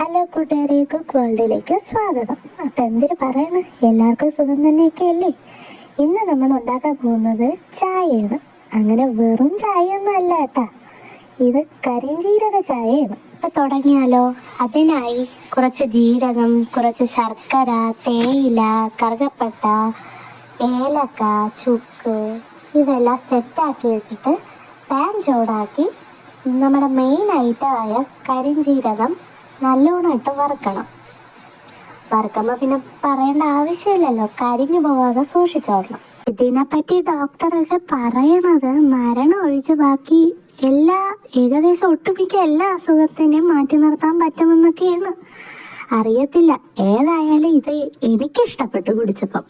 Hello കൂട്ടുകാരെ cook വേൾഡിലേക്ക് സ്വാഗതം. അപ്പം എന്തിനു പറയണ? എല്ലാവർക്കും സുഖം തന്നെയൊക്കെ അല്ലേ ഇന്ന് നമ്മൾ ഉണ്ടാക്കാൻ പോകുന്നത് ചായയാണ്. അങ്ങനെ വെറും ചായയൊന്നും അല്ല കേട്ടാ. ഇത് കരിഞ്ജീരക ചായയാണ്. അപ്പം തുടങ്ങിയാലോ? അതിനായി കുറച്ച് ജീരകം കുറച്ച് ശർക്കര തേയില കറുകപ്പട്ട ഏലക്ക ചുക്ക് ഇതെല്ലാം സെറ്റാക്കി വെച്ചിട്ട് പാൻ ചൂടാക്കി നമ്മുടെ മെയിൻ ഐറ്റമായ കരിഞ്ജീരകം നല്ലോണം ഇട്ട് വറുക്കണം. വറുക്കുമ്പോൾ പിന്നെ പറയേണ്ട ആവശ്യമില്ലല്ലോ. കരിഞ്ഞു പോവാതെ സൂക്ഷിച്ചോടണം ഇതിനെപ്പറ്റി ഡോക്ടറൊക്കെ പറയണത് മരണം ഒഴിച്ച് ബാക്കി എല്ലാ ഏകദേശം ഒട്ടുമിക്ക എല്ലാ അസുഖത്തിനെയും മാറ്റി നിർത്താൻ പറ്റുമെന്നൊക്കെയാണ്. അറിയത്തില്ല. ഏതായാലും ഇത് എനിക്ക് ഇഷ്ടപ്പെട്ടു കുടിച്ചപ്പം.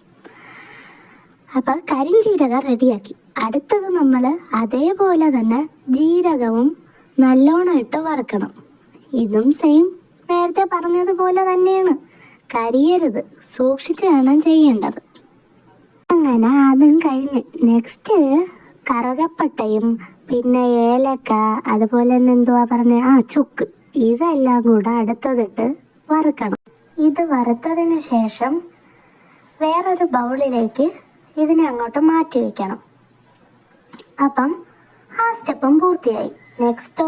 അപ്പൊ കരിഞ്ജീരകം റെഡിയാക്കി. അടുത്തത് നമ്മൾ അതേപോലെ തന്നെ ജീരകവും നല്ലോണം ഇട്ട് വറുക്കണം. ഇതും സെയിം നേരത്തെ പറഞ്ഞതുപോലെ തന്നെയാണ്. കരിയരുത്. സൂക്ഷിച്ചു വേണം ചെയ്യേണ്ടത്. അങ്ങനെ അതും കഴിഞ്ഞ് നെക്സ്റ്റ് കറുകപ്പട്ടയും പിന്നെ ഏലക്ക അതുപോലെ തന്നെ എന്തുവാ പറഞ്ഞ? ആ ചുക്ക്. ഇതെല്ലാം കൂടെ അടുത്തതിട്ട് വറുക്കണം. ഇത് വറുത്തതിന് ശേഷം വേറൊരു ബൗളിലേക്ക് ഇതിനെ അങ്ങോട്ട് മാറ്റി വെക്കണം. അപ്പം ആ സ്റ്റെപ്പും പൂർത്തിയായി. നെക്സ്റ്റോ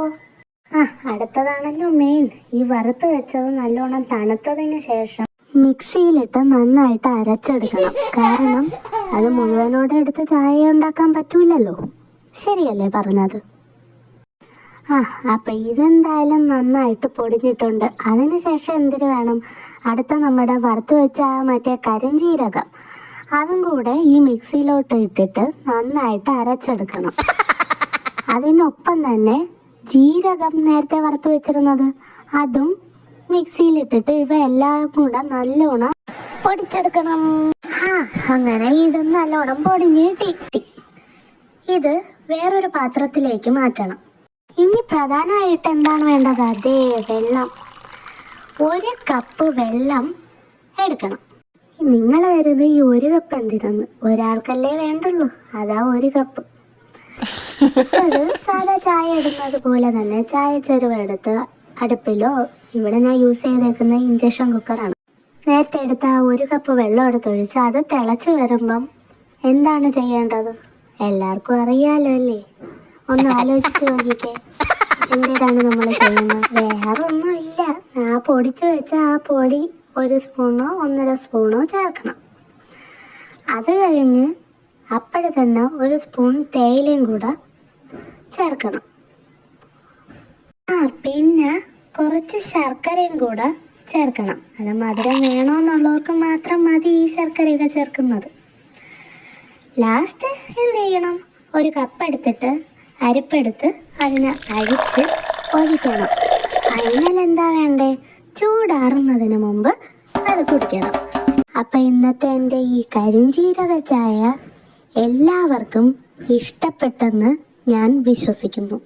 അടുത്തതാണല്ലോ മെയിൻ ഈ വറുത്ത് വെച്ചത് നല്ലോണം തണുത്തതിന് ശേഷം മിക്സിയിലിട്ട് നന്നായിട്ട് അരച്ചെടുക്കണം. കാരണം അത് മുഴുവനോടെ എടുത്ത് ചായ ഉണ്ടാക്കാൻ പറ്റൂലല്ലോ. ശരിയല്ലേ പറഞ്ഞത്? ആ അപ്പൊ ഇതെന്തായാലും നന്നായിട്ട് പൊടിഞ്ഞിട്ടുണ്ട്. അതിനുശേഷം എന്തിനു വേണം? അടുത്ത നമ്മുടെ വറുത്ത് വെച്ച മറ്റേ കരിഞ്ചീരകം. അതും കൂടെ ഈ മിക്സിയിലോട്ട് ഇട്ടിട്ട് നന്നായിട്ട് അരച്ചെടുക്കണം. അതിനൊപ്പം തന്നെ ജീരകം നേരത്തെ വറുത്ത് വെച്ചിരുന്നത്. അതും മിക്സിയിലിട്ടിട്ട് ഇവ എല്ലാം കൂടെ നല്ലോണം പൊടിച്ചെടുക്കണം. ആ അങ്ങനെ ഇത് നല്ലോണം പൊടിഞ്ഞ് കിട്ടി. ഇത് വേറൊരു പാത്രത്തിലേക്ക് മാറ്റണം. ഇനി പ്രധാനമായിട്ട് എന്താണ് വേണ്ടത്? അതേ വെള്ളം. ഒരു കപ്പ് വെള്ളം എടുക്കണം. നിങ്ങൾ കരുത് ഈ ഒരു കപ്പ് എന്തിനാന്ന്? ഒരാൾക്കല്ലേ വേണ്ടുള്ളൂ. അതാ ഒരു കപ്പ് അത് സാധാ ചായ ഇടുന്നത് പോലെ തന്നെ ചായ ചെരുവ എടുത്ത് അടുപ്പിലോ ഇവിടെ ഞാൻ യൂസ് ചെയ്തേക്കുന്ന ഇൻഡക്ഷൻ കുക്കറാണ് നേരത്തെ എടുത്ത ആ ഒരു കപ്പ് വെള്ളം എടുത്തൊഴിച്ച് അത് തിളച്ച് വരുമ്പം എന്താണ് ചെയ്യേണ്ടത്? എല്ലാവർക്കും അറിയാലോ അല്ലേ? ഒന്ന് ആലോചിച്ച് നോക്കിക്കേ. എന്തിനാണ് നമ്മൾ ചെയ്യുന്നത്? വേറെ ഒന്നുമില്ല ആ പൊടിച്ച് വെച്ച ആ പൊടി ഒരു സ്പൂണോ ഒന്നര സ്പൂണോ ചേർക്കണം. അത് കഴിഞ്ഞ് അപ്പോഴെ തന്നെ ഒരു സ്പൂൺ തേയിലയും കൂടെ ചേർക്കണം. ആ പിന്നെ കുറച്ച് ശർക്കരയും കൂടെ ചേർക്കണം. അത് മധുരം വേണമെന്നുള്ളവർക്ക് മാത്രം മതി ഈ ശർക്കരയൊക്കെ ചേർക്കുന്നത്. ലാസ്റ്റ് എന്ത് ചെയ്യണം? ഒരു കപ്പ് എടുത്തിട്ട് അരിപ്പെടുത്ത് അതിനെ അരിച്ച് ഒഴിക്കണം ഫൈനൽ എന്താ വേണ്ടേ? ചൂടാറുന്നതിന് മുമ്പ് അത് കുടിക്കണം. അപ്പം ഇന്നത്തെ എന്റെ ഈ കരിഞ്ചീരക ചായ എല്ലാവർക്കും ഇഷ്ടപ്പെട്ടെന്ന് ഞാൻ വിശ്വസിക്കുന്നു.